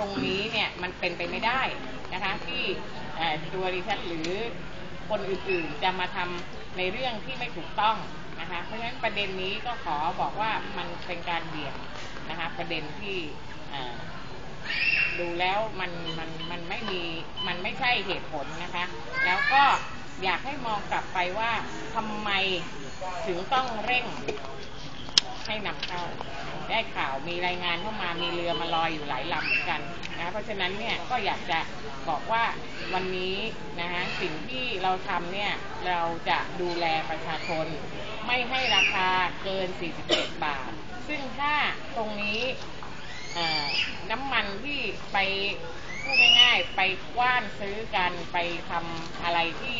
ตรงนี้เนี่ยมันเป็นไปไม่ได้นะคะที่ตัวดิฉันหรือคนอื่นๆจะมาทำในเรื่องที่ไม่ถูกต้องนะคะเพราะฉะนั้นประเด็นนี้ก็ขอบอกว่ามันเป็นการเบี่ยงนะคะประเด็นที่ดูแล้วมันมันมันไม่มีมันไม่ใช่เหตุผลนะคะ แล้วก็อยากให้มองกลับไปว่าทำไมถึงต้องเร่งให้นำเข้า ได้ข่าวมีรายงานเข้ามามีเรือมาลอยอยู่หลายลำเหมือนกันนะเพราะฉะนั้นเนี่ยก็อยากจะบอกว่าวันนี้นะฮะสิ่งที่เราทำเนี่ยเราจะดูแลประชาชนไม่ให้ราคาเกิน 47 บาท ซึ่งถ้าตรงนี้น้ำมันที่ไปพูดง่ายๆ ไปกว้านซื้อกันไปทำอะไรที่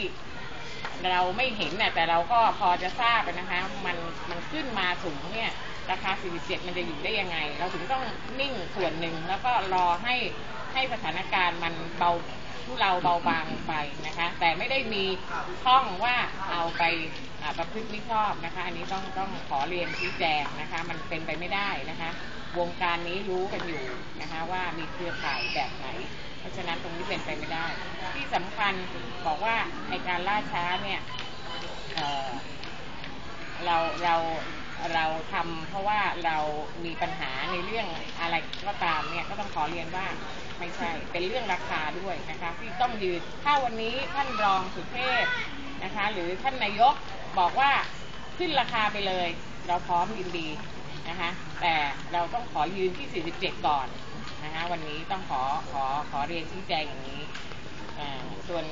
เราไม่เห็นน่ะแต่เราก็พอจะทราบนะคะ มันมันขึ้นมาสูงเนี่ย ราคา 47 มันจะอยู่ได้ยังไง เราถึงต้องนิ่งส่วนหนึ่งแล้วก็รอให้ให้สถานการณ์มันเบาทุเราเบาบางไปนะคะ แต่ไม่ได้มีช่องว่าเอาไปประพฤติมิชอบนะคะ อันนี้ต้องต้องขอเรียนชี้แจงนะคะ มันเป็นไปไม่ได้นะคะ วงการนี้รู้กันอยู่นะคะ ว่ามีเครือข่ายแบบไหน เพราะฉะนั้นตรงนี้เป็นไปไม่ได้ ที่สำคัญบอกว่าในการล่าช้าเนี่ยเเราเรา เราทำเพราะว่าเรามีปัญหาในเรื่องอะไรก็ตามเนี่ยก็ต้องขอเรียนว่าไม่ใช่ เป็นเรื่องราคาด้วยนะคะที่ต้องยืนถ้าวันนี้ท่านรองสุเทพนะคะ หรือท่านนายกบอกว่าขึ้นราคาไปเลย เราพร้อมยินดีนะคะแต่เราต้องขอยืนที่ 47 ก่อนนะคะวันนี้ต้องขอขอขอเรียนชี้แจงอย่างนี้อ่าส่วน